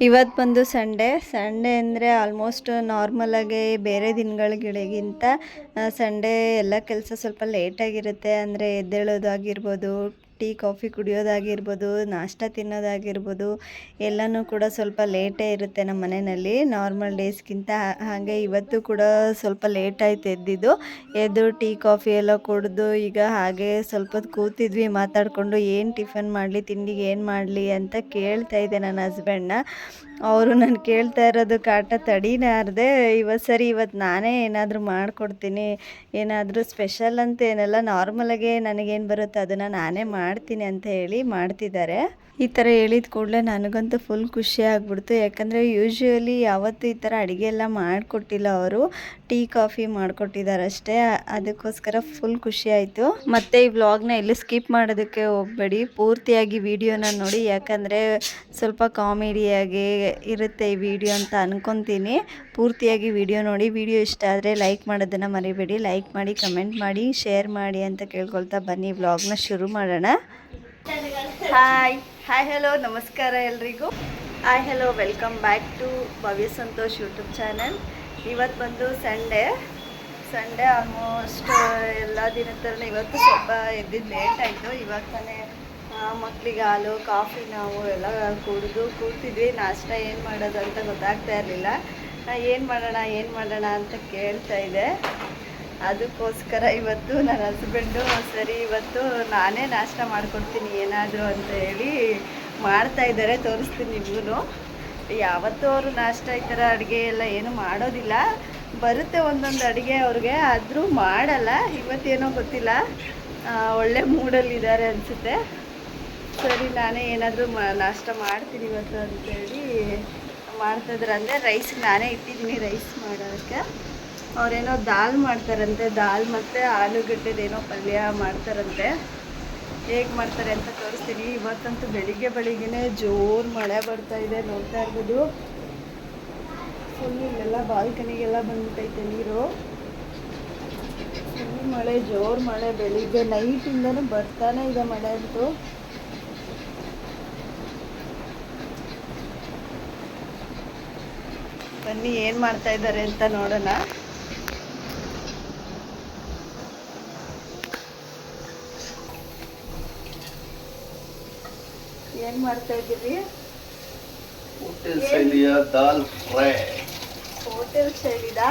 ಇವತ್ತು ಬಂದು Sunday. Sunday ಅಂದರೆ ಆಲ್ಮೋಸ್ಟ್ ನಾರ್ಮಲಾಗಿ ಬೇರೆ ದಿನಗಳಿಗಿಂತ ಸಂಡೇ ಎಲ್ಲ ಕೆಲಸ ಸ್ವಲ್ಪ ಲೇಟಾಗಿರುತ್ತೆ ಅಂದರೆ ಎದ್ದೇಳೋದಾಗಿರ್ಬೋದು ಟೀ, ಕಾಫಿ ಕುಡಿಯೋದಾಗಿರ್ಬೋದು, ನಾಷ್ಟ ತಿನ್ನೋದಾಗಿರ್ಬೋದು, ಎಲ್ಲನೂ ಕೂಡ ಸ್ವಲ್ಪ ಲೇಟೇ ಇರುತ್ತೆ ನಮ್ಮ ಮನೆಯಲ್ಲಿ. ನಾರ್ಮಲ್ ಡೇಸ್ಗಿಂತ ಹಾಗೆ ಇವತ್ತು ಕೂಡ ಸ್ವಲ್ಪ ಲೇಟ್ ಆಯ್ತು ಎದ್ದಿದ್ದು. ಎದ್ದು ಟೀ, ಕಾಫಿ ಎಲ್ಲ ಕುಡಿದು ಈಗ ಹಾಗೆ ಸ್ವಲ್ಪ ಕೂತಿದ್ವಿ, ಮಾತಾಡಿಕೊಂಡು ಏನು ಟಿಫನ್ ಮಾಡಲಿ, ತಿಂಡಿಗೆ ಏನು ಮಾಡಲಿ ಅಂತ ಕೇಳ್ತಾ ಇದ್ದೆ ನನ್ನ ಹಸ್ಬೆಂಡ್ನ. ಅವರು ನಾನು ಕೇಳ್ತಾ ಇರೋದು ಕಾಟ ತಡಿನಾರ್ದೆ ಇವತ್ತು ಸರಿ ಇವತ್ತು ನಾನೇ ಏನಾದರೂ ಮಾಡಿಕೊಡ್ತೀನಿ, ಏನಾದರೂ ಸ್ಪೆಷಲ್ ಅಂತ ಏನೆಲ್ಲ ನಾರ್ಮಲಾಗೆ ನನಗೇನು ಬರುತ್ತೆ ಅದನ್ನು ನಾನೇ ಮಾಡ್ತೀನಿ ಅಂತ ಹೇಳಿ ಮಾಡ್ತಿದ್ದಾರೆ. ಈ ಥರ ಹೇಳಿದ ಕೂಡಲೇ ನನಗಂತೂ ಫುಲ್ ಖುಷಿ ಆಗ್ಬಿಡ್ತು. ಯಾಕಂದರೆ ಯೂಶ್ವಲಿ ಯಾವತ್ತೂ ಈ ಥರ ಅಡುಗೆ ಎಲ್ಲ ಮಾಡಿಕೊಟ್ಟಿಲ್ಲ ಅವರು. ಟೀ, ಕಾಫಿ ಮಾಡಿಕೊಟ್ಟಿದ್ದಾರೆ ಅಷ್ಟೇ. ಅದಕ್ಕೋಸ್ಕರ ಫುಲ್ ಖುಷಿ ಆಯಿತು. ಮತ್ತು ಈ ವ್ಲಾಗ್ನ ಎಲ್ಲಿ ಸ್ಕಿಪ್ ಮಾಡೋದಕ್ಕೆ ಹೋಗಬೇಡಿ. ಪೂರ್ತಿಯಾಗಿ ವಿಡಿಯೋನ ನೋಡಿ. ಯಾಕಂದರೆ ಸ್ವಲ್ಪ ಕಾಮಿಡಿಯಾಗಿ ಇರುತ್ತೆ ಈ ವಿಡಿಯೋ ಅಂತ ಅನ್ಕೊತೀನಿ. ಪೂರ್ತಿಯಾಗಿ ವಿಡಿಯೋ ನೋಡಿ, ವಿಡಿಯೋ ಇಷ್ಟ ಆದರೆ ಲೈಕ್ ಮಾಡೋದನ್ನು ಮರಿಬೇಡಿ. ಲೈಕ್ ಮಾಡಿ, ಕಮೆಂಟ್ ಮಾಡಿ, ಶೇರ್ ಮಾಡಿ ಅಂತ ಕೇಳ್ಕೊಳ್ತಾ ಬನ್ನಿ. ವ್ಲಾಗ್ನ ಶುರು ಮಾಡೋಣ. ಹಾಯ್. Hi, hello. ನಮಸ್ಕಾರ ಎಲ್ರಿಗೂ. Hi, hello. Welcome back to Bhavya Santosh YouTube channel. ಇವತ್ತು ಬಂದು ಸಂಡೇ. ಸಂಡೇ ಆಲ್ಮೋಸ್ಟ್, ಎಲ್ಲ ದಿನದ ಥರನೇ ಇವತ್ತು ಸ್ವಲ್ಪ ಎದ್ದಿದ್ದು ಲೇಟ್ ಆಯಿತು. ಇವಾಗ ತಾನೇ ಮಕ್ಕಳಿಗೆ ಹಾಲು, ಕಾಫಿ ನಾವು ಎಲ್ಲ ಕುಡಿದು ಕೂತಿದ್ವಿ. ನಾಷ್ಟ ಏನು ಮಾಡೋದು ಅಂತ ಗೊತ್ತಾಗ್ತಾ ಇರಲಿಲ್ಲ. ಏನು ಮಾಡೋಣ ಏನು ಮಾಡೋಣ ಅಂತ ಕೇಳ್ತಾ ಇದೆ ಅದಕ್ಕೋಸ್ಕರ ಇವತ್ತು ನನ್ನ ಹಸ್ಬೆಂಡು, ಸರಿ, ಇವತ್ತು ನಾನೇ ನಾಷ್ಟ ಮಾಡಿಕೊಡ್ತೀನಿ, ಏನಾದರೂ ಅಂತ ಹೇಳಿ ಮಾಡ್ತಾ ಇದ್ದಾರೆ, ತೋರಿಸ್ತೀನಿ ನಿಮಗೂ ಯಾವತ್ತೂ ಅವರು ನಾಷ್ಟ ಈ ಥರ ಅಡುಗೆ ಎಲ್ಲ ಏನು ಮಾಡೋದಿಲ್ಲ. ಬರುತ್ತೆ ಒಂದೊಂದು ಅಡುಗೆ ಅವ್ರಿಗೆ, ಆದರೂ ಮಾಡಲ್ಲ. ಇವತ್ತೇನೋ ಗೊತ್ತಿಲ್ಲ. ಒಳ್ಳೆ ಮೂಡಲ್ಲಿದ್ದಾರೆ ಅನಿಸುತ್ತೆ. ಸರಿ, ನಾನೇ ಏನಾದರೂ ಮಾ, ನಾಷ್ಟ ಮಾಡ್ತೀನಿ ಇವತ್ತು ಅಂತೇಳಿ ಮಾಡ್ತಾಯಿದ್ರು ಅಂದರೆ ರೈಸ್ ನಾನೇ ಇಟ್ಟಿದ್ದೀನಿ ರೈಸ್ ಮಾಡೋದಕ್ಕೆ. ಅವರೇನೋ ದಾಲ್ ಮಾಡ್ತಾರಂತೆ, ದಾಲ್ ಮತ್ತು ಆಲೂಗಡ್ಡೆದೇನೋ ಪಲ್ಯ ಮಾಡ್ತಾರಂತೆ. ಹೇಗೆ ಮಾಡ್ತಾರೆ ಅಂತ ತೋರಿಸ್ತೀನಿ. ಇವತ್ತಂತೂ ಬೆಳಿಗ್ಗೆ ಬೆಳಿಗ್ಗೆನೇ ಜೋರು ಮಳೆ ಬರ್ತಾ ಇದೆ, ನೋಡ್ತಾ ಇರ್ಬೋದು. ಫುಲ್ಲು ಇಲ್ಲೆಲ್ಲ ಬಾಲ್ಕನಿಗೆಲ್ಲ ಬಂದ್ಬಿಟ್ಟೈತೆ ನೀರು. ಫುಲ್ ಮಳೆ, ಜೋರು ಮಳೆ ಬೆಳಿಗ್ಗೆ. ನೈಟಿಂದನೂ ಬರ್ತಾನೆ ಇದೆ ಮಳೆ ಅಂತೂ. ಬನ್ನಿ ಏನು ಮಾಡ್ತಾ ಇದ್ದಾರೆ ಅಂತ ನೋಡೋಣ. ಏನು ಮಾಡ್ತಾ ಇದ್ದೀರಿ? ಹೋಟೆಲ್ ಶೈಲಿಯ ದಾಲ್ ಫ್ರೈ. ಹೋಟೆಲ್ ಶೈಲಿದಾ?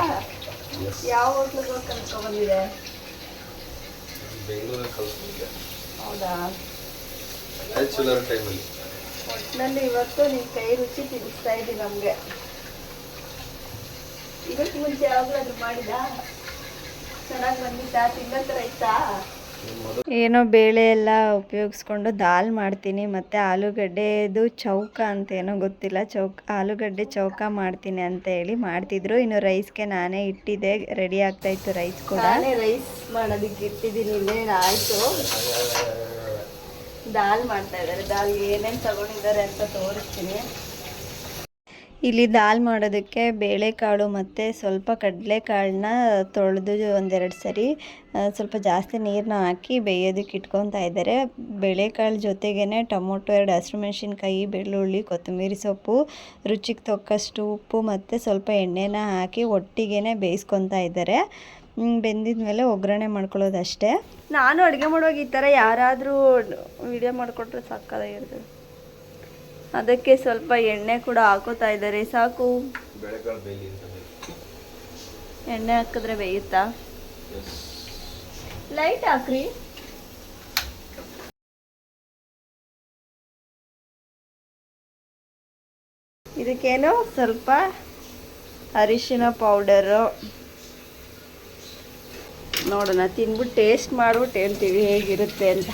ಯಾವ ಹೋಟ್ಲಿಗೆ ಹೋಗಿ ಕಲ್ತ್ಕೊಂಡ್ಬಂದಿದೆ ಬೆಂಗಳೂರಲ್ಲಿ ಹೌದಾ? ಬ್ಯಾಚುಲರ್ ಟೈಮಲ್ಲಿ ಒಟ್ಟಿನಲ್ಲಿ ಇವತ್ತು ನಿಮ್ಮ ಕೈ ರುಚಿ ತಿನ್ನಿಸ್ತಾ ಇದ್ದೀನಿ ನಮಗೆ. ಇದಕ್ಕೆ ಮುಂಚೆ ಯಾವಾಗಲಾದ್ರೂ ಮಾಡಿದಾ ಚೆನ್ನಾಗಿ ಬಂದಿತ್ತಾ? ತಿನ್ನೋ ಥರ ಇತ್ತಾ? ಏನೋ ಬೇಳೆ ಎಲ್ಲ ಉಪಯೋಗಿಸ್ಕೊಂಡು ದಾಲ್ ಮಾಡ್ತೀನಿ ಮತ್ತು ಆಲೂಗಡ್ಡೆದು ಚೌಕ ಅಂತ ಏನೋ ಗೊತ್ತಿಲ್ಲ ಚೌಕ ಆಲೂಗಡ್ಡೆ ಚೌಕ ಮಾಡ್ತೀನಿ ಅಂತ ಹೇಳಿ ಮಾಡ್ತಿದ್ರು. ಇನ್ನು ರೈಸ್ಗೆ ನಾನೇ ಇಟ್ಟಿದ್ದೆ ರೆಡಿ ಆಗ್ತಾ ಇತ್ತು ರೈಸ್ ಕೂಡ. ನಾನೇ ರೈಸ್ ಮಾಡೋದಕ್ಕೆ ಇಟ್ಟಿದ್ದೀನಿ ಇನ್ನೇನು ಆಯಿತು? ದಾಲ್ ಮಾಡ್ತಾ ಇದ್ದಾರೆ. ದಾಲ್ ಏನೇನು ತಗೊಂಡಿದ್ದಾರೆ ಅಂತ ತೋರಿಸ್ತೀನಿ. ಇಲ್ಲಿ ದಾಲ್ ಮಾಡೋದಕ್ಕೆ ಬೇಳೆಕಾಳು ಮತ್ತು ಸ್ವಲ್ಪ ಕಡಲೆಕಾಳನ್ನ ತೊಳೆದು ಒಂದೆರಡು ಸರಿ ಸ್ವಲ್ಪ ಜಾಸ್ತಿ ನೀರನ್ನ ಹಾಕಿ ಬೇಯೋದಕ್ಕೆ ಇಟ್ಕೊತಾ ಇದ್ದಾರೆ. ಬೇಳೆಕಾಳು ಜೊತೆಗೇ ಟೊಮೊಟೊ, ಎರಡು ಹಸಿರುಮೆಣ್ಸಿನ್ಕಾಯಿ, ಬೆಳ್ಳುಳ್ಳಿ, ಕೊತ್ತಂಬರಿ ಸೊಪ್ಪು, ರುಚಿಗೆ ತಕ್ಕಷ್ಟು ಉಪ್ಪು ಮತ್ತು ಸ್ವಲ್ಪ ಎಣ್ಣೆನ ಹಾಕಿ ಒಟ್ಟಿಗೆ ಬೇಯಿಸ್ಕೊತಾ ಇದ್ದಾರೆ. ಬೆಂದಿದ ಮೇಲೆ ಒಗ್ಗರಣೆ ಮಾಡ್ಕೊಳ್ಳೋದು ಅಷ್ಟೇ ನಾನು ಅಡುಗೆ ಮಾಡುವಾಗ ಈ ಥರ ಯಾರಾದರೂ ವಿಡಿಯೋ ಮಾಡಿಕೊಟ್ರೆ ಸಾಕಾಗಿರ್ತದೆ ಅದಕ್ಕೆ ಸ್ವಲ್ಪ ಎಣ್ಣೆ ಕೂಡ ಹಾಕೋತಾ ಇದ್ದಾರೆ ಸಾಕು. ಎಣ್ಣೆ ಹಾಕಿದ್ರೆ ಬೇಯುತ್ತಾ? ಲೈಟ್ ಹಾಕ್ರಿ. ಇದಕ್ಕೇನು ಸ್ವಲ್ಪ ಅರಿಶಿನ ಪೌಡರು ನೋಡೋಣ ತಿನ್ಬಿಟ್ಟು ಟೇಸ್ಟ್ ಮಾಡ್ಬಿಟ್ಟು ಹೇಳ್ತೀವಿ ಹೇಗಿರುತ್ತೆ ಅಂತ.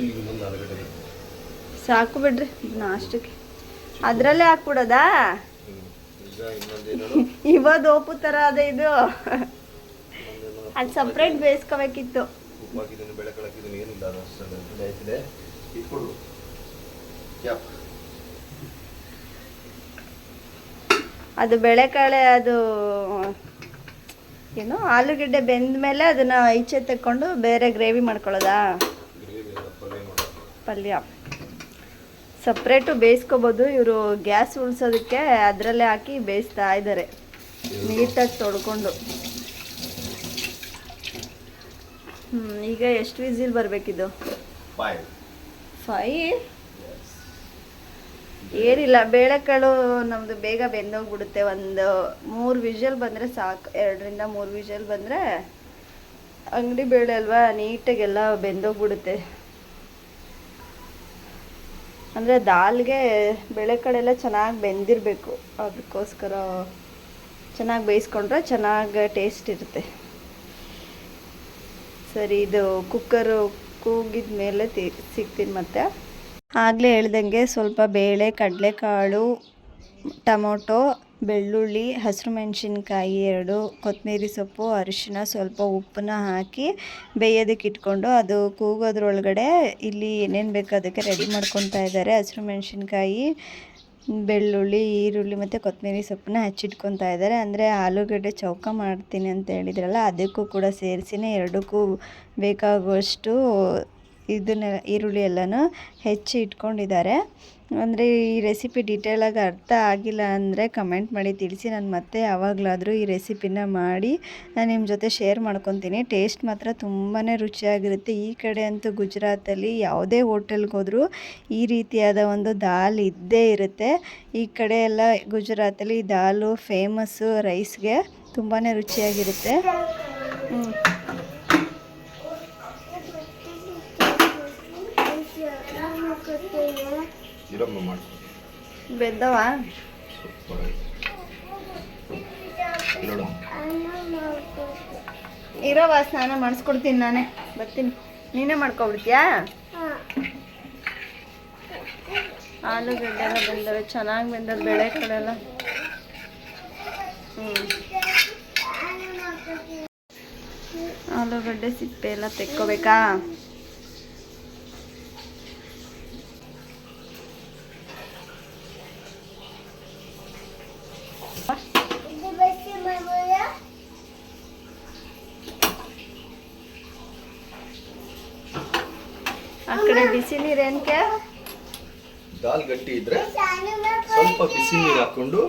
ಆ್ಯಕ್ಚುಲಿ ಇನ್ನೊಂದು ಆಲೂಗಡ್ಡೆ ಸಾಕು ಬಿಡ್ರಿ ನಾಷ್ಟಕ್ಕೆ ಅದರಲ್ಲೇ ಹಾಕ್ಬಿಡೋದಾ? ಇವತ್ತು ಓಪು ಥರ ಅದೇ ಇದು. ಅದು ಸಪ್ರೇಟ್ ಬೇಯಿಸ್ಕೋಬೇಕಿತ್ತು. ಉಪ್ಪಾಕಿದ್ದೀನಿ ಬೆಳೆಕಾಳು ಹಾಕಿದ್ದೀನಿ ಏನಿಲ್ಲ ಅದು ಅಷ್ಟೇ ಆಯ್ತಿದೆ. ಇಟ್ಕೊಡು. ಕ್ಯಾಪ್ ಅದು ಬೆಳೆಕಾಳೆ ಅದು ಏನು ಆಲೂಗಡ್ಡೆ ಬೆಂದ ಮೇಲೆ ಅದನ್ನು ಈಚೆ ತಕ್ಕೊಂಡು ಬೇರೆ ಗ್ರೇವಿ ಮಾಡ್ಕೊಳ್ಳೋದಾ ಗ್ರೇವಿ ಎಲ್ಲ ಪಲ್ಯ ಮಾಡೋದು ಪಲ್ಯ. ಸಪ್ರೇಟು ಬೇಯಿಸ್ಕೋಬೋದು. ಇವರು ಗ್ಯಾಸ್ ಉಳಿಸೋದಕ್ಕೆ ಅದರಲ್ಲೇ ಹಾಕಿ ಬೇಯಿಸ್ತಾ ಇದ್ದಾರೆ ನೀಟಾಗಿ ತೊಳ್ಕೊಂಡು. ಹ್ಞೂ ಈಗ ಎಷ್ಟು ವಿಸಿಲ್ ಬರಬೇಕಿದು? ಫೈ ಏನಿಲ್ಲ ಬೇಳೆಕಾಳು ನಮ್ಮದು ಬೇಗ ಬೆಂದೋಗ್ಬಿಡುತ್ತೆ. ಒಂದು ಮೂರು ವಿಷಲ್ ಬಂದರೆ ಸಾಕು. ಎರಡರಿಂದ ಮೂರು ವಿಷಲ್ ಬಂದರೆ ಅಂಗಡಿ ಬೇಳೆ ಅಲ್ವಾ ನೀಟಾಗೆಲ್ಲ ಬೆಂದೋಗ್ಬಿಡುತ್ತೆ. ಅಂದರೆ ದಾಲ್ಗೆ ಬೇಳೆಕಾಳೆಲ್ಲ ಚೆನ್ನಾಗಿ ಬೆಂದಿರಬೇಕು. ಅದಕ್ಕೋಸ್ಕರ ಚೆನ್ನಾಗಿ ಬೇಯಿಸ್ಕೊಂಡ್ರೆ ಚೆನ್ನಾಗಿ ಟೇಸ್ಟ್ ಇರುತ್ತೆ. ಸರಿ, ಇದು ಕುಕ್ಕರು ಕೂಗಿದ ಮೇಲೆ ತಿ, ಸಿಗ್ತೀನಿ ಮತ್ತೆ. ಆಗಲೇ ಹೇಳ್ದಂಗೆ ಸ್ವಲ್ಪ ಬೇಳೆ, ಕಡಲೆಕಾಳು, ಟೊಮೊಟೊ ಬೆಳ್ಳುಳ್ಳಿ, ಹಸಿರು ಮೆಣಸಿನ್ಕಾಯಿ ಎರಡು ಕೊತ್ತಂಬರಿ ಸೊಪ್ಪು ಅರಿಶಿನ ಸ್ವಲ್ಪ ಉಪ್ಪನ್ನ ಹಾಕಿ ಬೇಯೋದಕ್ಕೆ ಇಟ್ಕೊಂಡು ಅದು ಕೂಗೋದ್ರೊಳಗಡೆ ಇಲ್ಲಿ ಏನೇನು ಬೇಕೋ ಅದಕ್ಕೆ ರೆಡಿ ಮಾಡ್ಕೊತಾ ಇದ್ದಾರೆ. ಹಸಿರು ಮೆಣಸಿನ್ಕಾಯಿ, ಬೆಳ್ಳುಳ್ಳಿ, ಈರುಳ್ಳಿ ಮತ್ತು ಕೊತ್ತಂಬರಿ ಸೊಪ್ಪನ್ನ ಹಚ್ಚಿಟ್ಕೊತಾ ಇದ್ದಾರೆ. ಅಂದರೆ ಆಲೂಗಡ್ಡೆ ಚೌಕ ಮಾಡ್ತೀನಿ ಅಂತ ಹೇಳಿದ್ರಲ್ಲ, ಅದಕ್ಕೂ ಕೂಡ ಸೇರಿಸಿನೇ ಎರಡಕ್ಕೂ ಬೇಕಾಗುವಷ್ಟು ಇದನ್ನ ಈರುಳ್ಳಿ ಎಲ್ಲನೂ ಹೆಚ್ಚಿ ಇಟ್ಕೊಂಡಿದ್ದಾರೆ. ಅಂದರೆ ಈ ರೆಸಿಪಿ ಡೀಟೇಲಾಗಿ ಅರ್ಥ ಆಗಿಲ್ಲ ಅಂದರೆ ಕಮೆಂಟ್ ಮಾಡಿ ತಿಳಿಸಿ. ನಾನು ಮತ್ತೆ ಯಾವಾಗಲಾದರೂ ಈ ರೆಸಿಪಿನ ಮಾಡಿ ನಾನು ನಿಮ್ಮ ಜೊತೆ ಶೇರ್ ಮಾಡ್ಕೊತೀನಿ. ಟೇಸ್ಟ್ ಮಾತ್ರ ತುಂಬಾ ರುಚಿಯಾಗಿರುತ್ತೆ. ಈ ಕಡೆ ಅಂತೂ ಗುಜರಾತಲ್ಲಿ ಯಾವುದೇ ಹೋಟೆಲ್ಗೆ ಹೋದರೂ ಈ ರೀತಿಯಾದ ಒಂದು ದಾಲ್ ಇದ್ದೇ ಇರುತ್ತೆ. ಈ ಕಡೆ ಎಲ್ಲ ಗುಜರಾತಲ್ಲಿ ದಾಲು ಫೇಮಸ್ಸು ರೈಸ್ಗೆ ತುಂಬಾ ರುಚಿಯಾಗಿರುತ್ತೆ. ಮಾಡಿ. ಬೆದ್ದವ? ಸೂಪರ್ ನೋಡು ಇರೋವ ಸ್ನಾನ ಮಾಡಿಸ್ಕೊಡ್ತೀನಿ ನಾನೇ. ಬರ್ತೀನಿ. ನೀನೇ ಮಾಡ್ಕೊಬಿಡ್ತೀಯಾ? ಆಲೂಗಡ್ಡೆ ಎಲ್ಲ ಬೆಂದವೆ ಚೆನ್ನಾಗಿ ಬೆಂದವೆ ಬೆಳೆ ಕಡೆಲ್ಲ ಹ್ಞೂ ಆಲೂಗಡ್ಡೆ ಸಿಪ್ಪೆ ಎಲ್ಲ ತೆಕ್ಕೋಬೇಕಾ ಆ ಕಡೆ ಬಿಸಿ ನೀರು ಏನಕ್ಕೆ? ದಾಲ್ ಗಟ್ಟಿ ಇದ್ರೆ ಸ್ವಲ್ಪ ಬಿಸಿ ನೀರು ಹಾಕೊಂಡು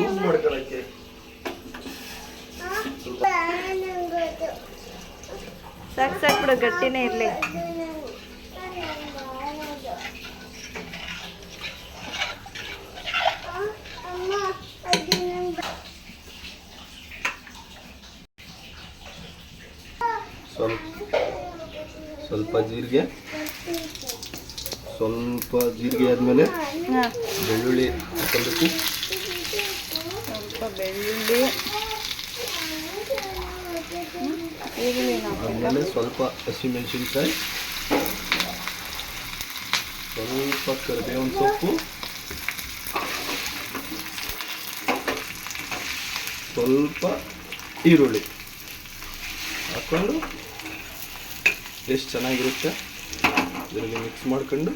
ಯೂಸ್ ಮಾಡ್ಕೊಳಕ್ಕೆ. ಸಾಕು ಸಾಕು ಬಿಡು ಗಟ್ಟಿನೇ ಇರಲಿ. ಸ್ವಲ್ಪ ಸ್ವಲ್ಪ ಜೀರಿಗೆ. ಸ್ವಲ್ಪ ಜೀರಿಗೆ ಆದಮೇಲೆ ಬೆಳ್ಳುಳ್ಳಿ ಹಾಕೊಳ್ಬೇಕು. ಸ್ವಲ್ಪ ಬೆಳ್ಳುಳ್ಳಿ. ಆಮೇಲೆ ಸ್ವಲ್ಪ ಹಸಿಮೆಣಸಿನ್ಕಾಯಿ. ಸ್ವಲ್ಪ ಕರಿಬೇವಿನ ಸೊಪ್ಪು. ಸ್ವಲ್ಪ ಈರುಳ್ಳಿ ಹಾಕ್ಕೊಂಡು ಎಷ್ಟು ಚೆನ್ನಾಗಿರುತ್ತೆ. ಇದರಲ್ಲಿ ಮಿಕ್ಸ್ ಮಾಡ್ಕೊಂಡು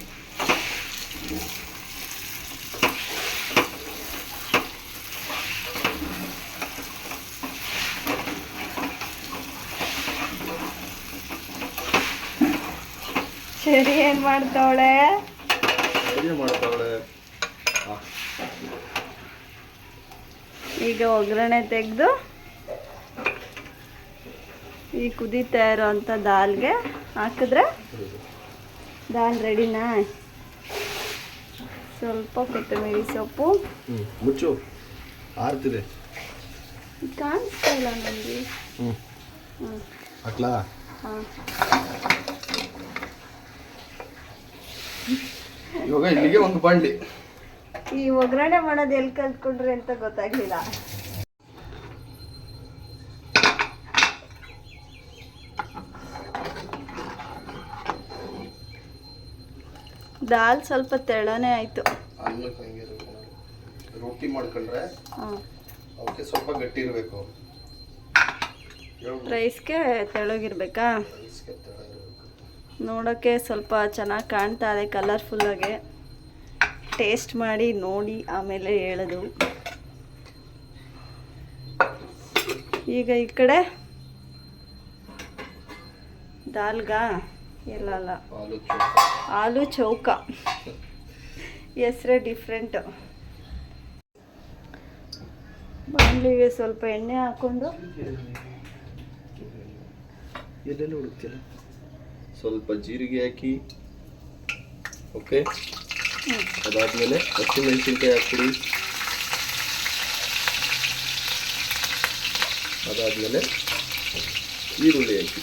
ಸರಿ ಏನು ಮಾಡ್ತಾವಳೆ? ಅಡುಗೆ ಮಾಡ್ತಾವಳೆ? ಆ, ಈಗ ಒಗ್ಗರಣೆ ತೆಗೆದು ಈ ಕುದೀತಾ ಇರೋಂಥ ದಾಲ್ಗೆ ಹಾಕಿದ್ರೆ ದಾಲ್ ರೆಡಿನಾ ಸ್ವಲ್ಪ ಕೊತ್ತಂಬರಿ ಸೊಪ್ಪು. ಮುಚ್ಚು. ಆರ್ತಿದೆ. ಕಾಣಿಸ್ತಾ ಇಲ್ಲ ನನಗೆ ಹಾಕ್ಲಾ? ಹಾಂ. ಇವಾಗ ಇಲ್ಲಿಗೆ ಒಂದು ಬಾಂಡ್ಲಿ ಈ ಒಗ್ಗರಣೆ ಮಾಡೋದು ಎಲ್ಲಿ ಕಲ್ತ್ಕೊಂಡ್ರಿ ಅಂತ ಗೊತ್ತಾಗ್ಲಿಲ್ಲ. ದಾಲ್ ಸ್ವಲ್ಪ ತೆಳನೇ ಆಯಿತು. ಅನ್ನಕ್ಕೆ ಹಂಗೆ. ರೊಟ್ಟಿ ಮಾಡ್ಕೊಂಡ್ರೆ ಅವಕ್ಕೆ ಸ್ವಲ್ಪ ಗಟ್ಟಿ ಇರಬೇಕು. ರೈಸ್ಗೆ ತೆಳಗಿರ್ಬೇಕಾ ನೋಡೋಕ್ಕೆ ಸ್ವಲ್ಪ ಚೆನ್ನಾಗಿ ಕಾಣ್ತಾ ಇದೆ ಕಲರ್ಫುಲ್ಲಾಗೆ ಟೇಸ್ಟ್ ಮಾಡಿ ನೋಡಿ ಆಮೇಲೆ ಹೇಳೋದು. ಈಗ ಈ ಕಡೆ ದಾಲ್ಗಾ? ಇಲ್ಲ ಅಲ್ಲ ಆಲೂ ಚೌಕ ಆಲೂ ಚೌಕ. ಹೆಸ್ರೇ ಡಿಫ್ರೆಂಟು ಬಾಣಲಿಗೆ ಸ್ವಲ್ಪ ಎಣ್ಣೆ ಹಾಕ್ಕೊಂಡು. ಎಲ್ಲೆಲ್ಲ ಹುಡುಕ್ತಿಲ್ಲ ಸ್ವಲ್ಪ ಜೀರಿಗೆ ಹಾಕಿ. ಓಕೆ ಅದಾದ್ಮೇಲೆ ಹಸಿಮೆಣಸಿನ್ಕಾಯಿ ಹಾಕ್ಬಿಡಿ. ಅದಾದ್ಮೇಲೆ ಈರುಳ್ಳಿ ಹಾಕಿ.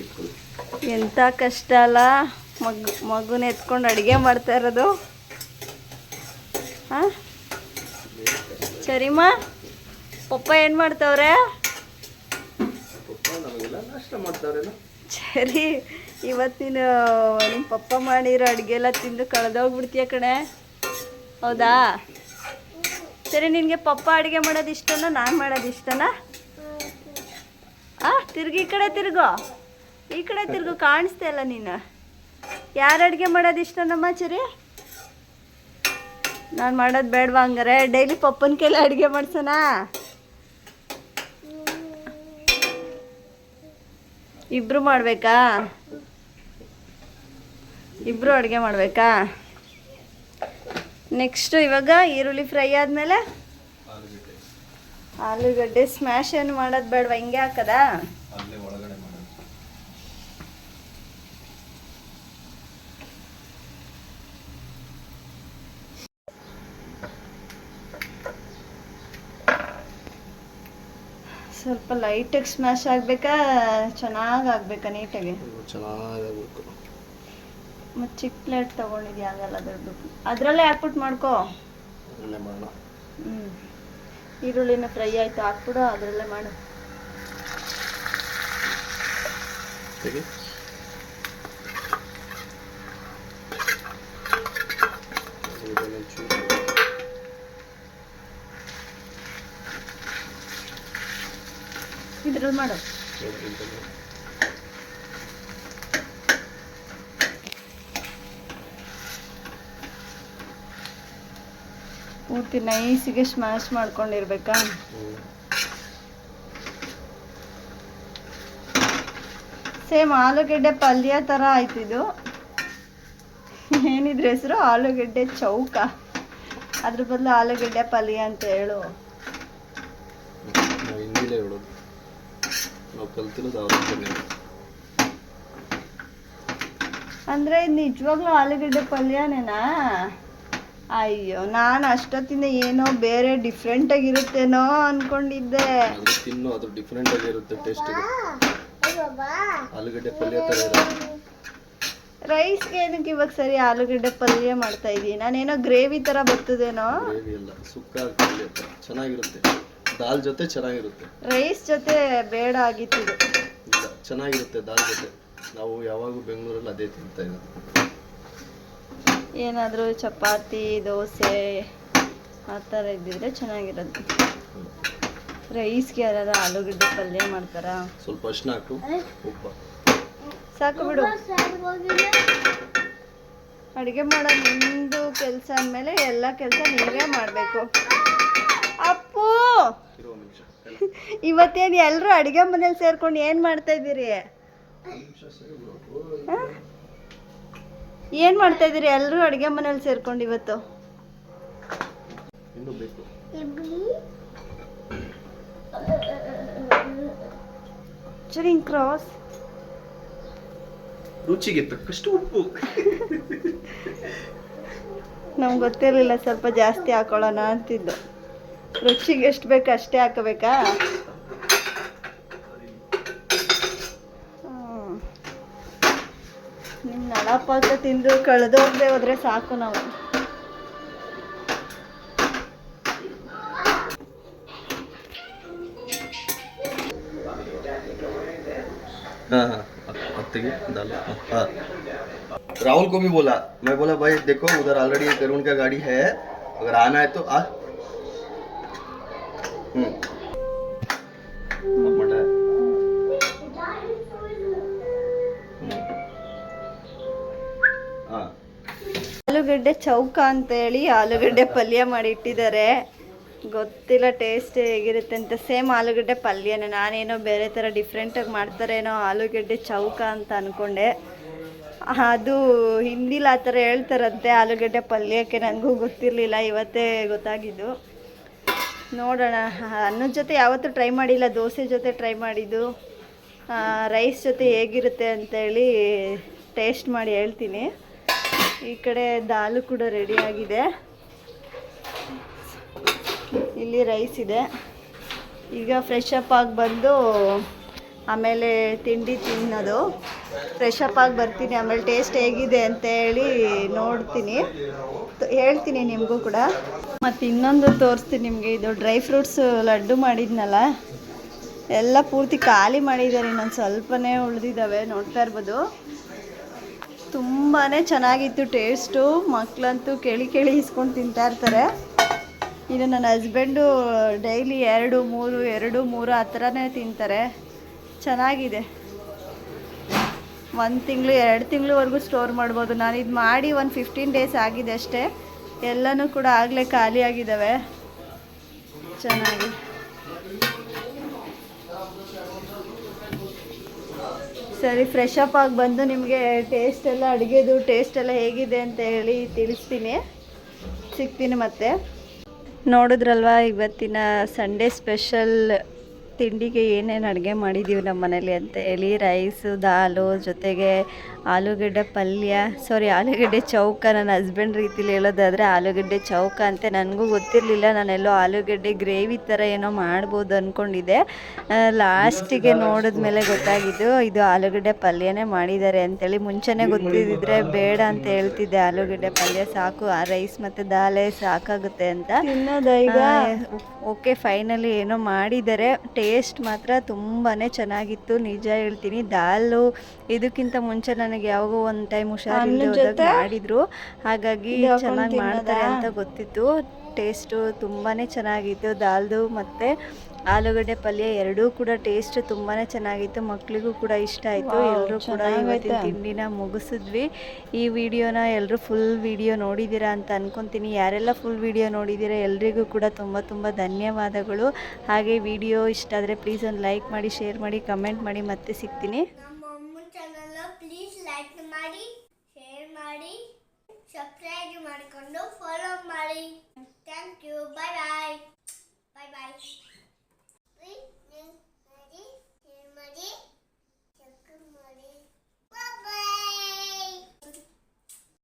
ಇಟ್ಕೊಳ್ಳಿ ಎಂಥ ಕಷ್ಟ ಅಲ್ಲ. ಮಗು, ಮಗುನ ಎತ್ಕೊಂಡು ಅಡುಗೆ ಮಾಡ್ತಾ ಇರೋದು. ಹಾಂ? ಸರಿಮಾ? ಪಪ್ಪ ಏನು ಮಾಡ್ತಾವ್ರೆ? ಸರಿ ಇವತ್ತಿನ ನಿಮ್ಮ ಪಪ್ಪ ಮಾಡಿರೋ ಅಡುಗೆ ಎಲ್ಲ ತಿಂದು ಕಳೆದೋಗ್ಬಿಡ್ತೀಯ ಕಣೆ. ಹೌದಾ? ಸರಿ, ನಿನಗೆ ಪಪ್ಪ ಅಡುಗೆ ಮಾಡೋದು ಇಷ್ಟನಾ ನಾನು ಮಾಡೋದು ಇಷ್ಟನಾ ಆ, ತಿರ್ಗಿ ಈ ಕಡೆ ತಿರುಗೋ. ಈ ಕಡೆ ತಿರ್ಗು ಕಾಣಿಸ್ತಾ ಇಲ್ಲ ನೀನು. ಯಾರು ಅಡುಗೆ ಮಾಡೋದು ಇಷ್ಟನಮ್ಮ ಚರಿ ನಾನು ಮಾಡೋದು ಬೇಡವಾ ಹಂಗಾರೆ? ಡೈಲಿ ಪಪ್ಪನ ಕೈಲಿ ಅಡುಗೆ ಮಾಡ್ಸೋಣ ಇಬ್ರು ಮಾಡಬೇಕಾ? ಇಬ್ರು ಅಡುಗೆ ಮಾಡಬೇಕಾ? ನೆಕ್ಸ್ಟು ಇವಾಗ ಈರುಳ್ಳಿ ಫ್ರೈ ಆದಮೇಲೆ ಆಲೂಗಡ್ಡೆ ಸ್ಮ್ಯಾಶ್ ಏನು ಮಾಡೋದು ಬೇಡವಾ? ಹಿಂಗೆ ಹಾಕದ? ಸ್ವಲ್ಪ ಲೈಟಾಗಿ ಸ್ಮ್ಯಾಶ್ ಆಗಬೇಕಾ? ಚೆನ್ನಾಗಿ ಆಗಬೇಕಾ ನೀಟಾಗಿ ಚೆನ್ನಾಗಾಗಬೇಕು ಮತ್ತು ಚಿಕ್ಕ ಪ್ಲೇಟ್ ತೊಗೊಂಡಿದ್ಯಾಗಲ್ಲ ದೊಡ್ಡ ಅದರಲ್ಲೇ ಹಾಕ್ಬಿಟ್ಟು ಮಾಡ್ಕೋ. ಹ್ಞೂ ಈರುಳ್ಳಿನ ಫ್ರೈ ಆಯಿತು ಹಾಕ್ಬಿಡು ಅದರಲ್ಲೇ ಮಾಡು. ಇದ್ರಲ್ಲಿ ಮಾಡು. ಪೂರ್ತಿ ನೈಸಿಗೆ ಸ್ಮ್ಯಾಶ್ ಮಾಡ್ಕೊಂಡಿರ್ಬೇಕಾ. ಸೇಮ್ ಆಲೂಗಡ್ಡೆ ಪಲ್ಯ ಥರ ಆಯ್ತು ಇದು. ಏನಿದ್ರ ಹೆಸರು? ಆಲೂಗಡ್ಡೆ ಚೌಕ. ಅದ್ರ ಬದಲು ಆಲೂಗಡ್ಡೆ ಪಲ್ಯ ಅಂತ ಹೇಳು. ಅಂದ್ರೆ ನಿಜವಾಗ್ಲೂ ಆಲೂಗಡ್ಡೆ ಪಲ್ಯನೇನಾ? ಅಯ್ಯೋ ನಾನು ಅಷ್ಟೊತ್ತಿಂದ ಏನೋ ಬೇರೆ ಡಿಫ್ರೆಂಟ್ ಆಗಿರುತ್ತೇನೋ ಅನ್ಕೊಂಡಿದ್ದೆ. ತಿನ್ನೋ ಅದು ಡಿಫ್ರೆಂಟ್ ಆಗಿರುತ್ತೆ ಟೇಸ್ಟ್ ಆಲೂಗಡ್ಡೆ ಪಲ್ಯ ತರ ರೈಸ್ಗೆ ಏನಕ್ಕೆ ಇವಾಗ ಸರಿ ಆಲೂಗಡ್ಡೆ ಪಲ್ಯ ಮಾಡ್ತಾ ಇದ್ದೀನಿ ನಾನೇನೋ ಗ್ರೇವಿ ತರ ಬರ್ತದೇನೋ? ಗ್ರೇವಿ ಸುಕ್ಕ ಪಲ್ಯ ಚೆನ್ನಾಗಿರುತ್ತೆ. ದಾಲ್ ಜೊತೆ ಚೆನ್ನಾಗಿರುತ್ತೆ. ರೈಸ್ ಜೊತೆ ಬೇಡ ಆಗಿತ್ತು. ಇದು ಚೆನ್ನಾಗಿರುತ್ತೆ ದಾಲ್ ಜೊತೆ. ನಾವು ಯಾವಾಗ ಬೆಂಗಳೂರಲ್ಲಿ ಅದೇ ತಿಂತಾ ಇರೋದು. ಏನಾದರೂ ಚಪಾತಿ ದೋಸೆ ಆ ಥರ ಇದ್ದಿದ್ರೆ ಚೆನ್ನಾಗಿರೋದು. ರೈಸ್ಗೆ ಯಾರು ಆಲೂಗಡ್ಡೆ ಪಲ್ಯ ಮಾಡ್ತಾರಾ? ಸ್ವಲ್ಪ ಅರ್ಶಿನ ಹಾಕು ಉಪ್ಪು. ಸಾಕು ಬಿಡು. ಅಡುಗೆ ಮಾಡೋ ನಿಮ್ಮದು ಕೆಲಸ ಅಂದಮೇಲೆ ಎಲ್ಲ ಕೆಲಸ ನೀವೇ ಮಾಡಬೇಕು. ಅಪ್ಪು! ಇವತ್ತೇನು ಎಲ್ಲರೂ ಅಡುಗೆ ಮನೇಲಿ ಸೇರ್ಕೊಂಡು ಏನು ಮಾಡ್ತಾ ಇದ್ದೀರಿ? ಏನು ಮಾಡ್ತಾ ಇದ್ದೀರಿ? ಎಲ್ಲರೂ ಅಡುಗೆ ಮನೇಲಿ ಸೇರ್ಕೊಂಡು ಇವತ್ತು. ಚರಿಂಗ್ ಕ್ರಾಸ್ ರುಚಿಗೆ ತಕ್ಕಷ್ಟು ಉಪ್ಪು. ನಮ್ಗೆ ಗೊತ್ತಿರಲಿಲ್ಲ ಸ್ವಲ್ಪ ಜಾಸ್ತಿ ಹಾಕೊಳ್ಳೋಣ ಅಂತಿದ್ದು. ರುಚಿಗೆ ಎಷ್ಟು ಬೇಕು ಅಷ್ಟೇ ಹಾಕಬೇಕಾ? ತಿಂದು ಕಳೆದೋಗದೆ ಹೋದ್ರೆ ಸಾಕು ನಾವು हाँ हाँ हफ्ते की दाल हाँ राहुल को भी बोला मैं बोला भाई देखो उधर ऑलरेडी करुण का गाड़ी है अगर आना है तो आ ಆಲೂಗಡ್ಡೆ ಚೌಕ ಚೌಕ ಅಂತೇಳಿ ಆಲೂಗಡ್ಡೆ ಪಲ್ಯ ಮಾಡಿ ಇಟ್ಟಿದ್ದಾರೆ ಗೊತ್ತಿಲ್ಲ ಟೇಸ್ಟ್ ಹೇಗಿರುತ್ತೆ ಅಂತ. ಸೇಮ್ ಆಲೂಗಡ್ಡೆ ಪಲ್ಯನೇ. ನಾನೇನೋ ಬೇರೆ ಥರ ಡಿಫ್ರೆಂಟಾಗಿ ಮಾಡ್ತಾರೇನೋ ಆಲೂಗಡ್ಡೆ ಚೌಕ ಅಂತ ಅಂದ್ಕೊಂಡೆ ಅದು ಹಿಂದಿಲಿ ಆ ಥರ ಹೇಳ್ತಾರಂತೆ. ಆಲೂಗಡ್ಡೆ ಪಲ್ಯಕ್ಕೆ ನನಗೂ ಗೊತ್ತಿರಲಿಲ್ಲ. ಇವತ್ತೇ ಗೊತ್ತಾಗಿದ್ದು. ನೋಡೋಣ. ಅನ್ನದ ಜೊತೆ ಯಾವತ್ತೂ ಟ್ರೈ ಮಾಡಿಲ್ಲ. ದೋಸೆ ಜೊತೆ ಟ್ರೈ ಮಾಡಿದ್ದು. ರೈಸ್ ಜೊತೆ ಹೇಗಿರುತ್ತೆ ಅಂತೇಳಿ ಟೇಸ್ಟ್ ಮಾಡಿ ಹೇಳ್ತೀನಿ. ಈ ಕಡೆ ದಾಲು ಕೂಡ ರೆಡಿ ಆಗಿದೆ. ಇಲ್ಲಿ ರೈಸ್ ಇದೆ. ಈಗ ಫ್ರೆಶ್ ಅಪ್ ಆಗಿ ಬಂದು ಆಮೇಲೆ ತಿಂಡಿ ತಿನ್ನೋದು. ಫ್ರೆಶ್ ಅಪ್ ಆಗಿ ಬರ್ತೀನಿ, ಆಮೇಲೆ ಟೇಸ್ಟ್ ಹೇಗಿದೆ ಅಂತ ಹೇಳಿ ನೋಡ್ತೀನಿ. ಹೇಳ್ತೀನಿ ನಿಮಗೂ ಕೂಡ. ಮತ್ತು ಇನ್ನೊಂದು ತೋರಿಸ್ತೀನಿ ನಿಮಗೆ, ಇದು ಡ್ರೈ ಫ್ರೂಟ್ಸ್ ಲಡ್ಡು ಮಾಡಿದ್ನಲ್ಲ? ಎಲ್ಲ ಪೂರ್ತಿ ಖಾಲಿ ಮಾಡಿದ್ದಾರೆ, ಇನ್ನೊಂದು ಸ್ವಲ್ಪನೇ ಉಳಿದಿದ್ದಾವೆ, ನೋಡ್ತಾ ಇರ್ಬೋದು. ತುಂಬಾ ಚೆನ್ನಾಗಿತ್ತು ಟೇಸ್ಟು. ಮಕ್ಕಳಂತೂ ಕೇಳಿ ಕೇಳಿ ಇಸ್ಕೊಂಡು ತಿಂತಾ ಇರ್ತಾರೆ. ಇದು ನನ್ನ ಹಸ್ಬೆಂಡು ಡೈಲಿ ಎರಡು, ಮೂರು ಎರಡು, ಮೂರು ಆ ಥರನೇ ತಿಂತಾರೆ. ಚೆನ್ನಾಗಿದೆ. ಒಂದು ತಿಂಗಳು, ಎರಡು ತಿಂಗಳವರೆಗೂ ಸ್ಟೋರ್ ಮಾಡ್ಬೋದು. ನಾನು ಇದು ಮಾಡಿ ಒಂದು ಫಿಫ್ಟೀನ್ ಡೇಸ್ ಆಗಿದೆ ಅಷ್ಟೇ. ಎಲ್ಲನೂ ಕೂಡ ಆಗಲೇ ಖಾಲಿ ಆಗಿದ್ದಾವೆ ಚೆನ್ನಾಗಿ. ಸರಿ ಫ್ರೆಶ್ ಅಪ್ ಆಗಿ ಬಂದು ನಿಮಗೆ ಟೇಸ್ಟ್ ಎಲ್ಲ ಅಡುಗೆದು ಟೇಸ್ಟ್ ಎಲ್ಲ ಹೇಗಿದೆ ಅಂತ ಹೇಳಿ ತಿಳಿಸ್ತೀನಿ. ಸಿಗ್ತೀನಿ ಮತ್ತೆ. ನೋಡಿದ್ರಲ್ವಾ, ಇವತ್ತಿನ ಸಂಡೇ ಸ್ಪೆಷಲ್ ತಿಂಡಿಗೆ ಏನೇನು ಅಡುಗೆ ಮಾಡಿದ್ದೀವಿ ನಮ್ಮ ಮನೇಲಿ ಅಂತ ಹೇಳಿ ರೈಸು ದಾಲು, ಜೊತೆಗೆ ಆಲೂಗಡ್ಡೆ ಪಲ್ಯ ಸಾರಿ ಆಲೂಗಡ್ಡೆ ಚೌಕ ನನ್ನ ಹಸ್ಬೆಂಡ್ ರೀತಿಲಿ ಹೇಳೋದಾದರೆ ಆಲೂಗಡ್ಡೆ ಚೌಕ ಅಂತ ನನಗೂ ಗೊತ್ತಿರಲಿಲ್ಲ. ನಾನೆಲ್ಲೋ ಆಲೂಗಡ್ಡೆ ಗ್ರೇವಿ ಥರ ಏನೋ ಮಾಡ್ಬೋದು ಅಂದ್ಕೊಂಡಿದ್ದೆ ಲಾಸ್ಟಿಗೆ ನೋಡಿದ್ಮೇಲೆ ಗೊತ್ತಾಗಿದ್ದು ಇದು ಆಲೂಗಡ್ಡೆ ಪಲ್ಯನೇ ಮಾಡಿದ್ದಾರೆ ಅಂತೇಳಿ. ಮುಂಚೆನೇ ಗೊತ್ತಿದ್ದಿದ್ರೆ ಬೇಡ ಅಂತ ಹೇಳ್ತಿದ್ದೆ. ಆಲೂಗಡ್ಡೆ ಪಲ್ಯ ಸಾಕು ಆ ರೈಸ್ ಮತ್ತು ದಾಲೆ ಸಾಕಾಗುತ್ತೆ ಅಂತ. ಓಕೆ ಫೈನಲಿ ಏನೋ ಮಾಡಿದ್ದಾರೆ. ಟೇಸ್ಟ್ ಮಾತ್ರ ತುಂಬಾ ಚೆನ್ನಾಗಿತ್ತು. ನಿಜ ಹೇಳ್ತೀನಿ ದಾಲು ಇದಕ್ಕಿಂತ ಮುಂಚೆ ನನಗೆ ಯಾವಾಗೋ ಒಂದು ಟೈಮ್ ಹುಷಾರಿಲ್ಲದೆ ಮಾಡಿದ್ರು. ಹಾಗಾಗಿ ಚೆನ್ನಾಗಿ ಮಾಡ್ತಾರೆ ಅಂತ ಗೊತ್ತಿತ್ತು. ಟೇಸ್ಟು ತುಂಬಾ ಚೆನ್ನಾಗಿತ್ತು. ದಾಲ್ದು ಮತ್ತು ಆಲೂಗಡ್ಡೆ ಪಲ್ಯ ಎರಡೂ ಕೂಡ ಟೇಸ್ಟ್ ತುಂಬಾ ಚೆನ್ನಾಗಿತ್ತು. ಮಕ್ಕಳಿಗೂ ಕೂಡ ಇಷ್ಟ ಆಯಿತು. ಎಲ್ಲರೂ ಕೂಡ ಇವತ್ತಿನ ತಿಂಡಿನ ಮುಗಿಸಿದ್ವಿ. ಈ ವಿಡಿಯೋನ ಎಲ್ಲರೂ ಫುಲ್ ವಿಡಿಯೋ ನೋಡಿದ್ದೀರಾ ಅಂತ ಅನ್ಕೊತೀನಿ. ಯಾರೆಲ್ಲ ಫುಲ್ ವಿಡಿಯೋ ನೋಡಿದ್ದೀರಾ ಎಲ್ರಿಗೂ ಕೂಡ ತುಂಬ ತುಂಬ ಧನ್ಯವಾದಗಳು. ಹಾಗೆ ವಿಡಿಯೋ ಇಷ್ಟ ಆದರೆ ಪ್ಲೀಸ್ ಒಂದು ಲೈಕ್ ಮಾಡಿ ಶೇರ್ ಮಾಡಿ ಕಮೆಂಟ್ ಮಾಡಿ ಮತ್ತೆ ಸಿಗ್ತೀನಿ. ಮಾಡಿ ಶೇರ್ ಮಾಡಿ ಸಬ್ಸ್ಕ್ರೈಬ್ ಮಾಡಿಕೊಂಡು ಫಾಲೋ ಮಾಡಿ thank you bye bye bye bye share ಮಾಡಿ